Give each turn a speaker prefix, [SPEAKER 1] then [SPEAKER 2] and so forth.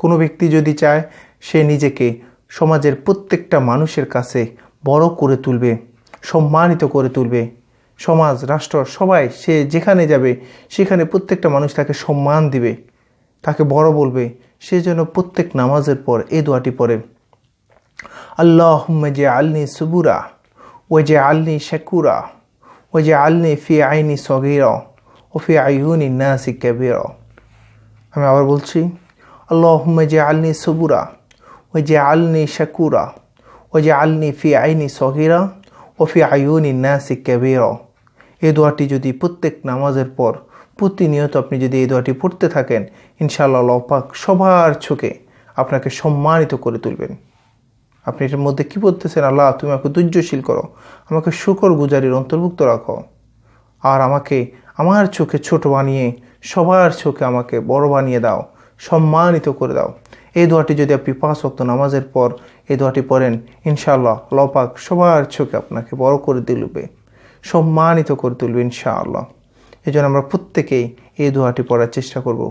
[SPEAKER 1] কোনো ব্যক্তি যদি চায়, সে নিজেকে সমাজের প্রত্যেকটা মানুষের কাছে বড় করে তুলবে, সম্মানিত করে তুলবে। সমাজ, রাষ্ট্র, সবাই, সে যেখানে যাবে, সেখানে প্রত্যেকটা মানুষ তাকে সম্মান দিবে, তাকে বড় বলবে। সে যেন প্রত্যেক নামাজের পর এই দোয়াটি পড়ে। আল্লাহ যে আলনি সুবুরা ও যে আলনি শেকুরা ও যে আলনি ফি আইনি সগিরা ও ফি আইহুনি নাসি কাবিরা। আমি আবার বলছি আল্লাহ যে আলনি সবুরা ও যে আলনি শাকুরা ও যে আলনি ফি আইনি সগিরা ও ফি আইউনি নাসি কাবিরা এই দোয়াটি যদি প্রত্যেক নামাজের পর প্রতিনিয়ত আপনি যদি এই দোয়াটি পড়তে থাকেন, ইনশাআল্লাহ আল্লাহ পাক সবার চোখে আপনাকে সম্মানিত করে তুলবেন। আপনি এটার মধ্যে কী বলতেছেন? আল্লাহ, তুমি আমাকে ধৈর্যশীল করো, আমাকে শুকর গুজারির অন্তর্ভুক্ত রাখো। আর আমাকে আমার চোখে ছোট বানিয়ে, সবার চোখে আমাকে বড় বানিয়ে দাও। সম্মানিত করে দাও। এই দোয়াটি যদি আপনি পাঁচ অক্ত নামাজের পর এই দোয়াটি পড়েন, ইনশাআল্লাহ লপাক সবার চোখে আপনাকে বড় করে তুলবে, সম্মানিত করে তুলবে ইনশাআল্লাহ। এই জন্য আমরা প্রত্যেকেই এই দোয়াটি পড়ার চেষ্টা করব।